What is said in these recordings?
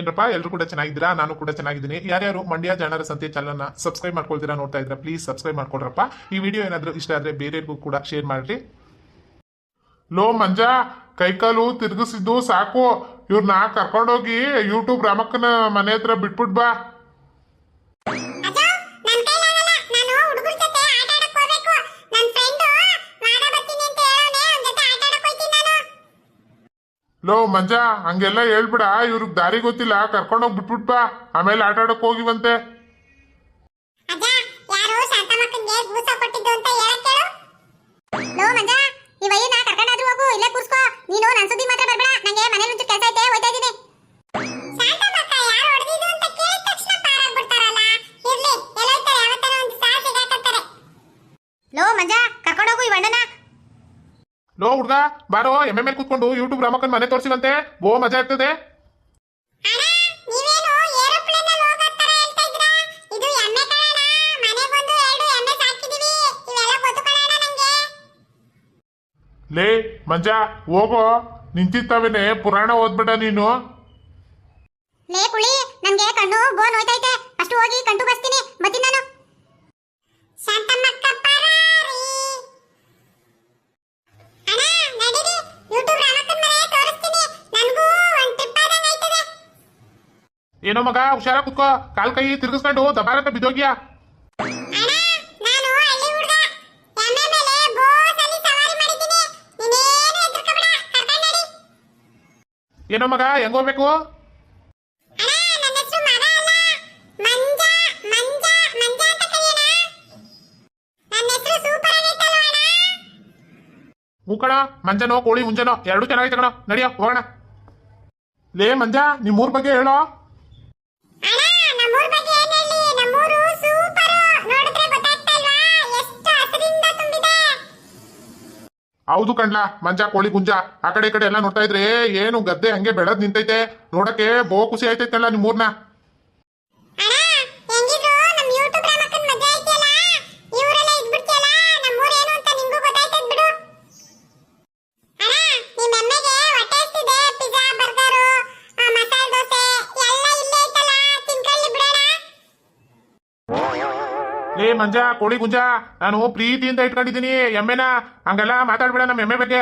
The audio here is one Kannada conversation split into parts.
ಏನ್ರಪ್ಪ ಎಲ್ಲರೂ ಕೂಡ ಚೆನ್ನಾಗಿದ್ದೀರಾ? ನಾನು ಕೂಡ ಚೆನ್ನಾಗಿದ್ದೀನಿ. ಯಾರ್ಯಾರು ಮಂಡ್ಯ ಜನರ ಸಂತೆ ಚಾನಲ್ನ ಸಬ್ಸ್ಕ್ರೈಬ್ ಮಾಡ್ಕೊಳ್ತೀರಾ ನೋಡ್ತಾ ಇದ್ದೀರಾ ಪ್ಲೀಸ್ ಸಬ್ಸ್ಕ್ರೈಬ್ ಮಾಡ್ಕೊಳ್ರಪ್ಪ ಈ ವಿಡಿಯೋ ಏನಾದರೂ ಇಷ್ಟ ಆದರೆ ಬೇರೆಗೂ ಕೂಡ ಶೇರ್ ಮಾಡ್ರಿ. ಲೋ ಮಂಜ, ಕೈಕಾಲು ತಿರುಗಿಸಿದ್ದು ಸಾಕು. ಇವ್ರನ್ನ ಕರ್ಕೊಂಡೋಗಿ ಯೂಟ್ಯೂಬ್ ರಾಮಕ್ಕನ ಮನೆ ಹತ್ರ ಬಿಟ್ಬಿಟ್ ಬಾ. ಲೋ, ಮಂಜ, ಹಂಗೆಲ್ಲ ಹೇಳ್ಬಿಡ. ಇವ್ರಿಗೆ ದಾರಿ ಗೊತ್ತಿಲ್ಲ. ಕರ್ಕೊಂಡೋಗಿ ಬಿಟ್ಬಿಟ್ ಬಾ. ಆಮೇಲೆ ಆಟ ಆಡಕ್ ಹೋಗಿವಂತೆ. ಲೋ, ಮಂಜ, ಈ ವಯ್ಯನ ಕರ್ಕೊಂಡಾದ್ರೂ ಹೋಗು. ಇಲ್ಲೇ ಕೂರ್ಸ್ಕೋ. ನೀನು ನನ್ ಸುದ್ದಿ ಮಾತ್ರ ಬರ್ಬೇಡ. ನಂಗೆ ಮನೇಲಿ ಕೆಲಸ ಐತೆ ಲೋ ಹುಡ್ಗ ಬಾರೋ ಎಮ್ಮೆ ಮೇಲೆ ಕೂತ್ಕೊಂಡು ಯೂಟ್ಯೂಬ್ ರಾಮಕ್ಕನ ಮನೆ ತೋರಿಸಿದಂತೆ ಬೋ ಮಜಾ ಇರ್ತದೆ ಲೇ ಮಜಾ ಹೋಗೋ. ನಿಂತಿತ್ತವೇನೆ ಪುರಾಣ ಓದ್ಬಿಡ ನೀನು. ಲೇ ಕುಳಿ ನನ್ಗೆ ಕಣ್ಣು ಬೋನ್ ಹೋಯ್ತೈತೆ. ಅಷ್ಟು ಹೋಗಿ ಕಂಟು ಬರ್ತೀನಿ ಬತ್ತೀನಿ ನಾನು. ಶಾಂತಮ್ಮಕ್ಕ ಏನೋ ಮಗ ಹುಷಾರ ಕುತ್ಕೋ. ಕಾಲ್ ಕೈ ತಿರ್ಗಿಸ್ಕೊಂಡು ದಬಾರತ್ತ ಬಿದ್ದೋಗ್ಯಾ? ಏನೋ ಮಗ ಹೆಂಗ್ ಹೋಗ್ಬೇಕು? ಅಣ್ಣ ನನ್ನ ಹೆಸರು ಮಗ ಅಲ್ಲ. ಮಂಜ ಮಂಜ ಮಂಜ ಅಂತ ಕರೆಯೋಣ ನನ್ನ ಹೆಸರು ಸೂಪರ್ ಆಗೈತಲ್ವ ಅಣ್ಣ. ಹೂ ಮಂಜನೋ ಕೋಳಿ ಮುಂಜನೋ ಎರಡು ಚೆನ್ನಾಗಿ ಕಣ. ನಡಿಯೋ ಹೋಗೋಣ. ಲೇ ಮಂಜ ನಿಮ್ಮೂರ್ ಬಗ್ಗೆ ಹೇಳೋ. ಹೌದು ಕಣ್ಲಾ ಮಂಜ, ಕೋಳಿ, ಗುಂಜ, ಆ ಕಡೆ ಈ ಕಡೆ ಎಲ್ಲ ನೋಡ್ತಾ ಇದ್ರೆ, ಏನು ಗದ್ದೆ ಹಂಗೆ ಬೆಳೆದ್ ನಿಂತೈತೆ. ನೋಡಕ್ಕೆ ಬೋ ಖುಷಿ ಆಯ್ತೈತೆ ಅಲ್ಲ ನಿಮ್ಮೂರ್ನ ಅಣ್ಣ ಹೆಂಗಿದ್ರು ನಮ್ ಯೂಟ್ಯೂಬ್ ರಾಮಕ್ಕನ್ ಮದ್ವೆ ಐತಿಯಲ್ಲ ಇವರೆಲ್ಲ ಇದ್ಬಿಡ್ತಿಯಲ್ಲ ನಮ್ಮೂರ್ ಏನು ಅಂತ ನಿಂಗೂ ಗೊತ್ತಾಯ್ತದ ಬಿಡು ಅಣ್ಣ ನಿಮ್ ಎಮ್ಮೆಗೆ ಹೊಟ್ಟೆ ಹಸ್ತಿದೆ ಪಿಜ್ಜಾ ಬರ್ಗರು ಮಸಾಲೆ ದೋಸೆ ಎಲ್ಲ ಇಲ್ಲೇ ಐತಲ್ಲ ತಿನ್ಕೊಳ್ಳಿ ಬಿಡೋಣ ಲೇ ಮಂಜ ಕೋಳಿ ಗುಂಜ ನಾನು ಪ್ರೀತಿಯಿಂದ ಇಟ್ಕೊಂಡಿದ್ದೀನಿ. ಎಮ್ಮೆನ ಹಂಗೆಲ್ಲ ಮಾತಾಡ್ಬೇಡ ನಮ್ಮ ಎಮ್ಮೆ ಬಗ್ಗೆ.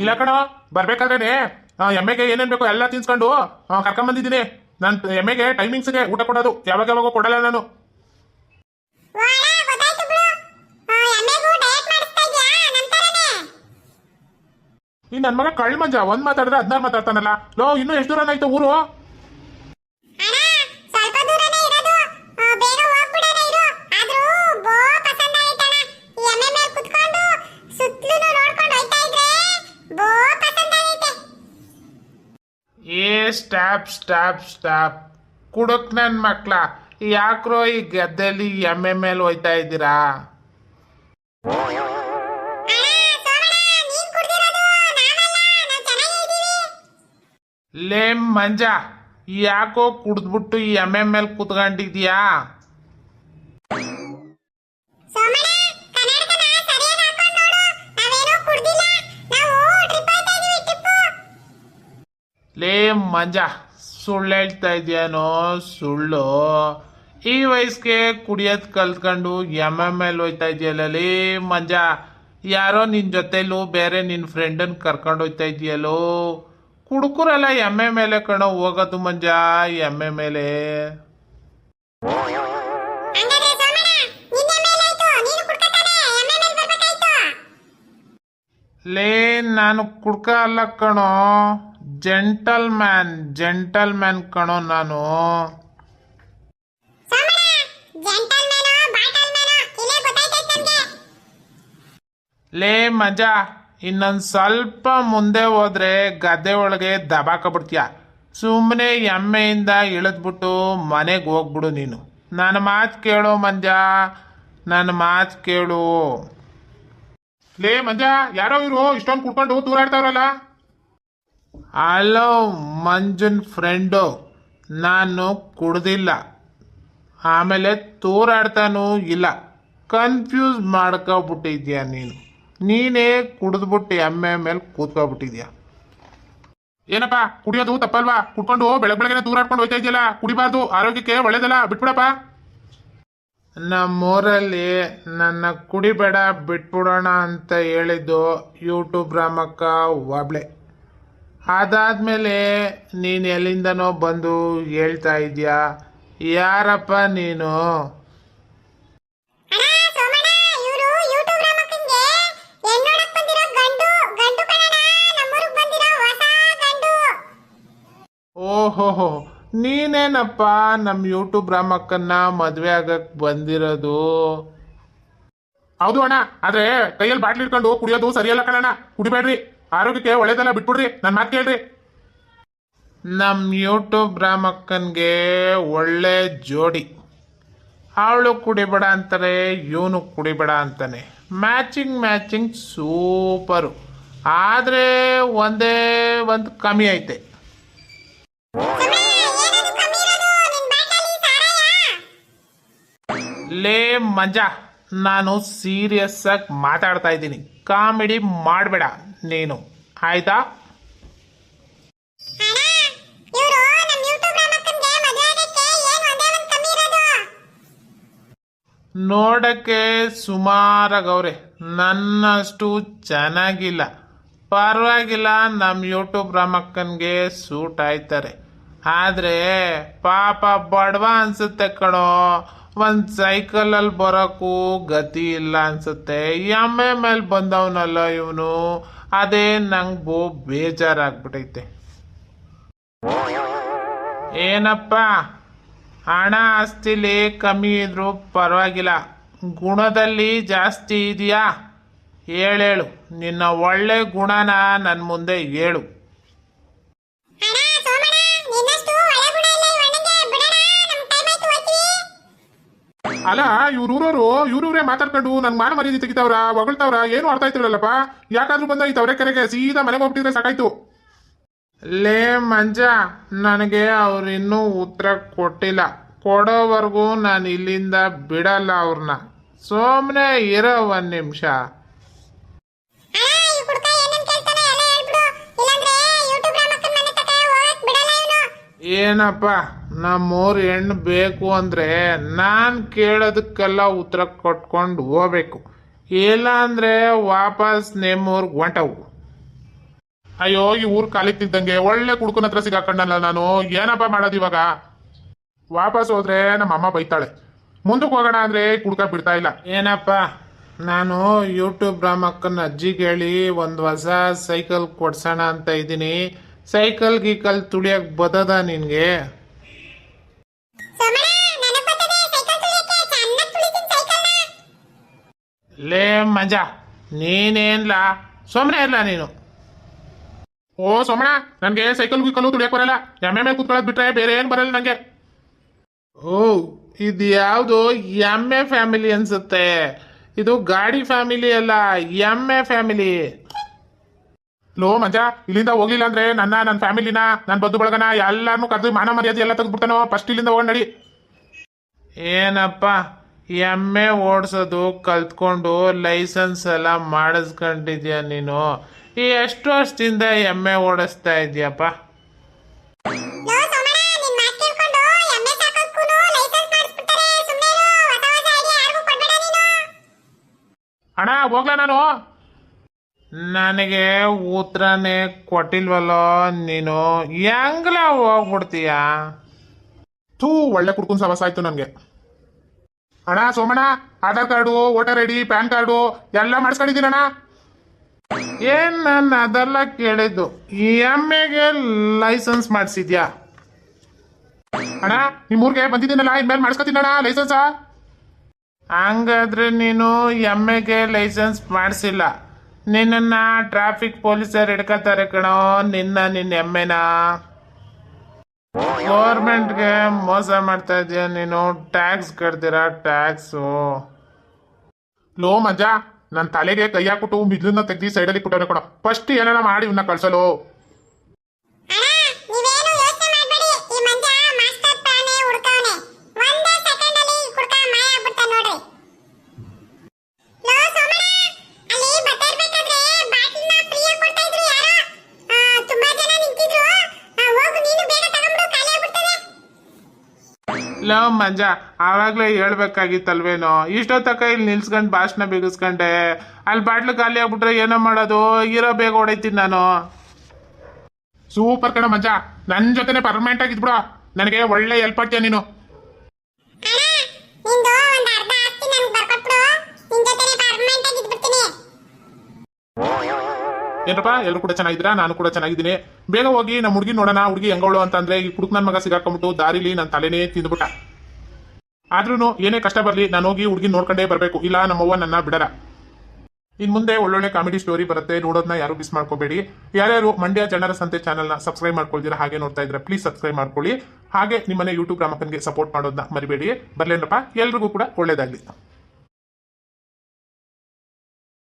ಇಲ್ಲ ಕಣ ಬರ್ಬೇಕಾದ್ರೆ ಎಮ್ಮೆಗೆ ಏನೇನ್ ಬೇಕು ಎಲ್ಲ ತಿನ್ಸ್ಕೊಂಡು ಕರ್ಕೊಂಡ್ ಬಂದಿದ್ದೀನಿ ನಾನು ಎಮ್ಮೆಗೆ ಟೈಮಿಂಗ್ಸ್ಗೆ ಊಟ ಕೊಡೋದು. ಯಾವಾಗ ಯಾವಾಗ ಕೊಡಲ್ಲ ನಾನು. ಈ ನನ್ ಮಗ ಕಳ್ ಮಂಜ ಒಂದ್ ಮಾತಾಡಿದ್ರೆ ಹದಿನಾರು ಮಾತಾಡ್ತಾನಲ್ಲ. ಲೋ ಇನ್ನೂ ಎಷ್ಟು ದೂರ ಆಯ್ತು ಊರು? ಏ ಸ್ಟಾಪ್ ಸ್ಟಾಪ್ ಸ್ಟಾಪ್. ಕುಡಕ್ ನನ್ ಮಕ್ಳ ಯಾಕ್ರೋ ಈ ಗದ್ದೆಲಿ ಎಮ್ಮೆ ಮೇಲೆ ಹೋಯ್ತಾ ಇದ್ದೀರಾ? ಲೇ ಮಂಜ ಯಾಕೋ ಕುಡಿದ್ಬಿಟ್ಟು ಈ ಎಮ್ಮೆ ಮೇಲೆ ಕುತ್ಕೊಂಡಿದ್ಯಾ? ಲೇ ಮಂಜ ಸುಳ್ಳು ಹೇಳ್ತಾ ಇದೆಯೇನೋ ಸುಳ್ಳು. ಈ ವಯಸ್ಸಿಗೆ ಕುಡಿಯೋದ್ ಕಲ್ತ್ಕೊಂಡು ಎಂ ಎಂ ಎಲ್ ಹೋಯ್ತಾ ಇದೆಯಲ್ಲ ಲೇ ಮಂಜ. ಯಾರೋ ನಿನ್ನ ಜೊತೆಲೂ ಬೇರೆ ನಿನ್ ಫ್ರೆಂಡನ್ನು ಕರ್ಕೊಂಡು ಹೋಯ್ತಾ ಇದೆಯಲ್ಲೋ? ಕುಡುಕರೆಲ್ಲ ಎಮ್ಮೆ ಮೇಲೆ ಕಣೋ ಹೋಗದು ಮಂಜ ಎಮ್ಮೆ ಮೇಲೆ. ಲೇ ನಾನು ಕುಡ್ಕ ಅಲ್ಲ ಕಣೋ ಜೆಂಟಲ್ ಮ್ಯಾನ್ ಜೆಂಟಲ್ ಮ್ಯಾನ್ ಕಣೋ ನಾನು ಲೇ ಮಜಾ. ಇನ್ನೊಂದು ಸ್ವಲ್ಪ ಮುಂದೆ ಹೋದ್ರೆ ಗದ್ದೆ ಒಳಗೆ ದಬಾಕಬಿಡ್ತೀಯ. ಸುಮ್ಮನೆ ಎಮ್ಮೆಯಿಂದ ಇಳಿದ್ಬಿಟ್ಟು ಮನೆಗೆ ಹೋಗ್ಬಿಡು ನೀನು. ನನ್ನ ಮಾತು ಕೇಳು ಮಂಜ ನನ್ನ ಮಾತು ಕೇಳು. ಲೇ ಮಂಜ ಯಾರೋ ಇವರು ಇಷ್ಟೊಂದು ಕುಡ್ಕೊಂಡು ತೂರಾಡ್ತಾವ್ರಲ್ಲ ಹಲೋ ಮಂಜುನ್ ಫ್ರೆಂಡು, ನಾನು ಕುಡ್ದಿಲ್ಲ. ಆಮೇಲೆ ತೂರಾಡ್ತಾನೂ ಇಲ್ಲ. ಕನ್ಫ್ಯೂಸ್ ಮಾಡ್ಕೊಬಿಟ್ಟಿದ್ಯಾ ನೀನು? ನೀನೇ ಕುಡಿದ್ಬಿಟ್ಟು ಎಮ್ಮೆ ಮೇಲೆ ಕೂತ್ಕೊಬಿಟ್ಟಿದ್ಯಾ ಏನಪ್ಪ, ಕುಡಿಯೋದು ತಪ್ಪಲ್ವಾ? ಕುಡ್ಕೊಂಡು ಬೆಳಗ್ ಬೆಳಗ್ಗೆ ದೂರ ಆಡ್ಕೊಂಡು ಹೋಯ್ತಾ ಇದೆಯಲ್ಲ ಕುಡಿಬಾರ್ದು, ಆರೋಗ್ಯಕ್ಕೆ ಒಳ್ಳೇದಲ್ಲ, ಬಿಟ್ಬಿಡಪ್ಪ. ನಮ್ಮೂರಲ್ಲಿ ನನ್ನ ಕುಡಿಬೇಡ, ಬಿಟ್ಬಿಡೋಣ ಅಂತ ಹೇಳಿದ್ದು ಯೂಟ್ಯೂಬ್ ರಾಮಕ್ಕ ಒಬ್ಳೆ. ಅದಾದ್ಮೇಲೆ ನೀನು ಎಲ್ಲಿಂದನೋ ಬಂದು ಹೇಳ್ತಾ ಇದೆಯಾ ಯಾರಪ್ಪ ನೀನು? ಓಹೋಹೋ ನೀನೇನಪ್ಪ? ನಮ್ಮ ಯೂಟ್ಯೂಬ್ ರಾಮಕ್ಕನ್ನ ಮದುವೆ ಆಗಕ್ಕೆ ಬಂದಿರೋದು. ಹೌದು ಅಣ್ಣ, ಆದ್ರೆ ಕೈಯಲ್ಲಿ ಬಾಟ್ಲಿ ಇಟ್ಕೊಂಡು ಕುಡಿಯೋದು ಸರಿಯಲ್ಲ ಕಣಣ್ಣ. ಕುಡಿಬೇಡ್ರಿ. ಆರೋಗ್ಯಕ್ಕೆ ಒಳ್ಳೇದಲ್ಲ ಬಿಟ್ಬಿಡ್ರಿ. ನನ್ನ ಮಾತು ಕೇಳ್ರಿ. ನಮ್ಮ ಯೂಟ್ಯೂಬ್ ರಾಮಕ್ಕನ್ಗೆ ಒಳ್ಳೆ ಜೋಡಿ. ಅವಳು ಕುಡಿಬೇಡ ಅಂತಾರೆ, ಇವನು ಕುಡಿಬೇಡ ಅಂತಾನೆ. Matching matching super. ಆದರೆ ಒಂದೇ ಒಂದು ಕಮ್ಮಿ ಐತೆ. ಲೇ ಮಂಜ, ನಾನು ಸೀರಿಯಸ್ ಆಗಿ ಮಾತಾಡ್ತಾ ಇದ್ದೀನಿ. ಕಾಮಿಡಿ ಮಾಡಬೇಡ ನೀನು. ಆಯ್ತಾ? ನೋಡಕ್ಕೆ ಸುಮಾರಾಗವ್ರೆ ನನ್ನಷ್ಟು ಚೆನ್ನಾಗಿಲ್ಲ. ಪರವಾಗಿಲ್ಲ ನಮ್ಮ ಯೂಟ್ಯೂಬ್ ರಾಮಕ್ಕನ್ಗೆ ಸೂಟ್ ಆಯ್ತಾರೆ. ಆದರೆ ಪಾಪ ಬಡವ ಅನ್ಸುತ್ತೆ ಕಣೋ. ಒಂದು ಸೈಕಲಲ್ಲಿ ಬರೋಕ್ಕೂ ಗತಿ ಇಲ್ಲ ಅನ್ಸುತ್ತೆ. ಎಮ್ಮೆ ಮೇಲೆ ಬಂದವನಲ್ಲ ಇವನು. ಅದೇ ನಂಗೆ ಬೋ ಬೇಜಾರಾಗ್ಬಿಟ್ಟೈತೆ ಏನಪ್ಪ? ಹಣ ಆಸ್ತಿಲಿ ಕಮ್ಮಿ ಇದ್ರೂ ಪರವಾಗಿಲ್ಲ. ಗುಣದಲ್ಲಿ ಜಾಸ್ತಿ ಇದೆಯಾ? ಹೇಳೇಳು ನಿನ್ನ ಒಳ್ಳೆ ಗುಣನ ನನ್ನ ಮುಂದೆ ಹೇಳು. ಅಣ್ಣ ಸೋಮಣ್ಣ ನಿನ್ನಷ್ಟು ಒಳ್ಳೆ ಗುಣ ಇಲ್ಲ ಈ ಅಣ್ಣಂಗೆ ಬಿಡೋಣ ಟೈಮ್ ಆಯ್ತು ಹೋಗ್ತೀವಿ. ಅಲ್ಲ ಇವ್ರ ಊರವರು ಇವ್ರೂರೇ ಮಾತಾಡ್ಕೊಂಡು ನನ್ ಮಾನ ಮರ್ಯಾದೆ ತೆಗಿತಾವ್ರ ಹೊಗಳ್ತಾವ್ರ ಏನು ಅರ್ಥ ಆಯ್ತಿರಲ್ಲಪ್ಪ ಯಾಕಾದ್ರೂ ಬಂದ ಈ ತವರೆ ಕೆರೆಗೆ ಸೀದಾ ಮನೆಗೆ ಹೋಗ್ಬಿಟ್ಟಿದ್ರೆ ಸಾಕಾಯ್ತು. ಲೇ ಮಂಜ ನನಗೆ ಅವ್ರಿನ್ನೂ ಉತ್ತರ ಕೊಟ್ಟಿಲ್ಲ. ಕೊಡೋವರೆಗೂ ನಾನು ಇಲ್ಲಿಂದ ಬಿಡಲ್ಲ ಅವ್ರನ್ನ ಸುಮ್ಮನೆ ಇರೋ ಒಂದು ನಿಮಿಷ. ಏನಪ್ಪ, ನಮ್ಮೂರು ಹೆಣ್ಣು ಬೇಕು ಅಂದರೆ ನಾನು ಕೇಳೋದಕ್ಕೆಲ್ಲ ಉತ್ತರ ಕೊಟ್ಕೊಂಡು ಹೋಗ್ಬೇಕು. ಇಲ್ಲ ಅಂದರೆ ವಾಪಸ್ ನಿಮ್ಮೂರ್ಗೆ ಹೊಂಟವು. ಅಯ್ಯೋ, ಈ ಊರ್ ಕಾಲಿತ್ತಿದ್ದಂಗೆ ಒಳ್ಳೆ ಕುಡ್ಕನ ಹತ್ರ ಸಿಗಾಕೊಂಡಲ್ಲ ನಾನು. ಏನಪ್ಪ ಮಾಡೋದು ಇವಾಗ? ವಾಪಸ್ ಹೋದ್ರೆ ನಮ್ಮ ಅಮ್ಮ ಬೈತಾಳೆ. ಮುಂದಕ್ಕೆ ಹೋಗೋಣ ಅಂದ್ರೆ ಕುಡ್ಕ ಬಿಡ್ತಾ ಇಲ್ಲ. ಏನಪ್ಪ, ನಾನು ಯೂಟ್ಯೂಬ್ ರಾಮಕ್ಕನ ಅಜ್ಜಿ ಕೇಳಿ ಒಂದು ಹೊಸ ಸೈಕಲ್ ಕೊಡ್ಸೋಣ ಅಂತ ಇದ್ದೀನಿ. ಸೈಕಲ್ ಗೀಕಲ್ ತುಳಿಯಕ್ಕೆ ಬದದ ನಿನಗೆ? ನನಗ್ ತುಳಿಯಕ್ಕೆ. ಲೇ ಮಜಾ ನೀನೇನ್ಲ? ಸುಮ್ಮನೆ ಇಲ್ಲ ನೀನು. ಓ ಸೋಮಣ್ಣ ನನ್ಗೆ ಸೈಕಲ್ ಗೀಕಲ್ಲು ತುಳಿಯಕ್ ಬರಲ್ಲ. ಎಮ್ಮೆ ಮೇಲೆ ಕುತ್ಕೊಳ್ಳೋದು ಬಿಟ್ರೆ ಬೇರೆ ಏನ್ ಬರಲ್ಲ ನಂಗೆ. ಓ ಇದು ಯಾವುದು ಎಮ್ಮೆ ಫ್ಯಾಮಿಲಿ ಅನ್ಸುತ್ತೆ. ಇದು ಗಾಡಿ ಫ್ಯಾಮಿಲಿ ಅಲ್ಲ ಎಮ್ಮೆ ಫ್ಯಾಮಿಲಿ. ಲೋ ಮಂಜ ಇಲ್ಲಿಂದ ಹೋಗ್ಲಿಲ್ಲ ಅಂದ್ರೆ ನನ್ನ ನನ್ನ ಫ್ಯಾಮಿಲಿನ ನನ್ನ ಬಂಧು ಬಳಗನ ಎಲ್ಲಾರನು ಕರೆದು ಮಾನ ಮರ್ಯಾದೆ ಎಲ್ಲ ತೆಗೆದ್ಬಿಡ್ತಾನೋ? ಫಸ್ಟ್ ಇಲ್ಲಿಂದ ಹೋಗೋಣ ನಡಿ. ಏನಪ್ಪ ಎಮ್ಮೆ ಓಡಿಸೋದು ಕಲ್ತ್ಕೊಂಡು ಲೈಸೆನ್ಸ್ ಎಲ್ಲ ಮಾಡಿಸ್ಕೊಂಡಿದ್ಯಾ ನೀನು? ಈ ಎಷ್ಟು ವರ್ಷದಿಂದ ಎಮ್ಮೆ ಓಡಿಸ್ತಾ ಇದೆಯಪ್ಪ? ಲೋ ಸೋಮಣ್ಣ ನಿನ್ ಮಾತ್ ಕೇಳ್ಕೊಂಡು ಎಮ್ಮೆ ಸಾಕೋಕ್ಕೂನು ಲೈಸೆನ್ಸ್ ಮಾಡಿಸ್ಬಿಡ್ತಾರೆ. ಸುಮ್ಮನೆ ಇರು ಹೊಸ ಹೊಸ ಐಡಿಯಾ ಯಾರಿಗೂ ಕೊಡ್ಬೇಡ ನೀನು. ಅಣ್ಣ ಹೋಗ್ಲಾ ನಾನು? ನನಗೆ ಉತ್ತರನೇ ಕೊಟ್ಟಿಲ್ವಲ್ಲೋ ನೀನು? ಹೆಂಗ್ಲ ಹೋಗ್ಬಿಡ್ತೀಯ? ತೂ ಒಳ್ಳೆ ಕುಡ್ಕೊಂಡು ಸಮಸ್ಯೆ ಆಯ್ತು ನನಗೆ. ಅಣ್ಣ Somanna Aadhaar card voter I D pan card ಎಲ್ಲ ಮಾಡಿಸ್ಕೊಂಡಿದ್ದೀನಿ ಅಣ್ಣ ಏನ್ ನಾನು ಅದೆಲ್ಲ ಕೇಳಿದ್ದು? ಎಮ್ಮೆಗೆ ಲೈಸೆನ್ಸ್ ಮಾಡಿಸಿದ್ಯಾ? ಅಣ್ಣ ನಿಮ್ಮೂರಿಗೆ ಊರ್ಗೆ ಬಂದಿದ್ದೀನಲ್ಲ ಇನ್ಮೇಲೆ ಮಾಡಿಸ್ಕೊತೀನಣ್ಣ ಲೈಸೆನ್ಸಾ? ಹಂಗಾದ್ರೆ ನೀನು ಎಮ್ಮೆಗೆ ಲೈಸೆನ್ಸ್ ಮಾಡಿಸಿಲ್ಲ. ನಿನ್ನ ಟ್ರಾಫಿಕ್ ಪೊಲೀಸರು ಹಿಡ್ಕೊತಾರೆ ಕಣೋ, ನಿನ್ನ ನಿನ್ನ ಎಮ್ಮೆನ. ಗೌರ್ಮೆಂಟ್ಗೆ ಮೋಸ ಮಾಡ್ತಾ ಇದೀಯ ನೀನು ಟ್ಯಾಕ್ಸ್ ಕಟ್ತೀರಾ ಟ್ಯಾಕ್ಸು ಲೋ ಮಜಾ ನನ್ನ ತಲೆಗೆ ಕೈ ಹಾಕ್ಬಿಟ್ಟು ಮಿದ್ಲನ್ನ ತೆಗ್ದು ಸೈಡಲ್ಲಿ ಕೊಟ್ಟವ್ರೆ ಕೊಡ ಫಸ್ಟ್ ಏನಾರ ಮಾಡಿ ಇವನ್ನ ಕಳ್ಸಲು ಅಣ್ಣ ನೀವೇನು ಯೋಚನೆ ಮಾಡಬೇಡಿ ಈ ಮಂಜ ಮಾಸ್ಟರ್ ಪ್ಲಾನೇ ಹುಡ್ಕವನೆ ಒಂದೇ ಸೆಕೆಂಡ್ ಅಲ್ಲಿ ಈ ಕುಡ್ಕ ಮಾಯ ಆಗ್ಬಿಡ್ತಾನೆ ನೋಡ್ರಿ ಲೋ ಸೋಮಣ್ಣ ಅಲ್ಲಿ ಬರ್ತಾ ಲೋ ಮಂಜ, ಆವಾಗ್ಲೇ ಹೇಳ್ಬೇಕಾಗಿತ್ತಲ್ವೇನೋ? ಇಷ್ಟೊತ್ತಕ ಇಲ್ಲಿ ನಿಲ್ಸ್ಕೊಂಡು ಭಾಷಣ ಬಿಗಿಸ್ಕೊಂಡೆ. ಅಲ್ಲಿ ಬಾಟ್ಲು ಖಾಲಿ ಆಗ್ಬಿಟ್ರೆ ಏನೋ ಮಾಡೋದು? ಇರೋ ಬೇಗ ಹೊಡೈತೀನಿ ನಾನು. ಸೂಪರ್ ಕಣ ಮಂಜ. ನನ್ ಜೊತೆನೆ ಪರ್ಮನೆಂಟ್ ಆಗಿದ್ಬಿಡ ನನಗೆ ಒಳ್ಳೆ ಹೆಲ್ಪ್ ಆಗ್ತೀಯ ನೀನು. ನಿನ್ ಏನಪ್ಪ ಎಲ್ಲರೂ ಕೂಡ ಚೆನ್ನಾಗಿದ್ದೀರಾ? ನಾನು ಕೂಡ ಚೆನ್ನಾಗಿದ್ದೀನಿ. ಬೇಗ ಹೋಗಿ ನಮ್ಮ ಹುಡುಗಿ ನೋಡೋಣ. ಹುಡುಗಿ ಹೆಂಗೋಳು ಅಂತಂದ್ರೆ ಈ ಕುಡುಕ್ ನನ್ನ ಮಗ ಸಿಗಾಕೊಂಬಿಟ್ಟು ದಾರಿಲಿ ನನ್ನ ತಲೆನೇ ತಿಂದ್ಬಿಟ್ಟ. ಆದ್ರೂ ಏನೇ ಕಷ್ಟ ಬರಲಿ, ನಾನು ಹೋಗಿ ಹುಡುಗಿ ನೋಡ್ಕೊಂಡೇ ಬರಬೇಕು. ಇಲ್ಲ, ನಮ್ಮವ್ವ ನನ್ನ ಬಿಡಲ್ಲ. ಇನ್ ಮುಂದೆ ಒಳ್ಳೊಳ್ಳೆ ಕಾಮಿಡಿ ಸ್ಟೋರಿ ಬರುತ್ತೆ. ನೋಡೋದನ್ನ ಯಾರು ಮಿಸ್ ಮಾಡ್ಕೋಬೇಡಿ. ಯಾರ್ಯಾರು ಮಂಡ್ಯ ಜನರ ಸಂತೆ ಚಾನಲ್ನ ಸಬ್ಸ್ಕ್ರೈಬ್ ಮಾಡ್ಕೊಳ್ತೀರಾ ಹಾಗೆ ನೋಡ್ತಾ ಇದ್ರೆ ಪ್ಲೀಸ್ ಸಬ್ಸ್ಕ್ರೈಬ್ ಮಾಡ್ಕೊಳ್ಳಿ. ಹಾಗೆ ನಿಮ್ಮನೆ ಯೂಟ್ಯೂಬ್ ಗ್ರಾಮಕನ್ಗೆ ಸಪೋರ್ಟ್ ಮಾಡೋದನ್ನ ಮರಿಬೇಡಿ. ಬರ್ಲೇನಪ್ಪ? ಎಲ್ರಿಗೂ ಕೂಡ ಒಳ್ಳೇದಾಗ್ಲಿ.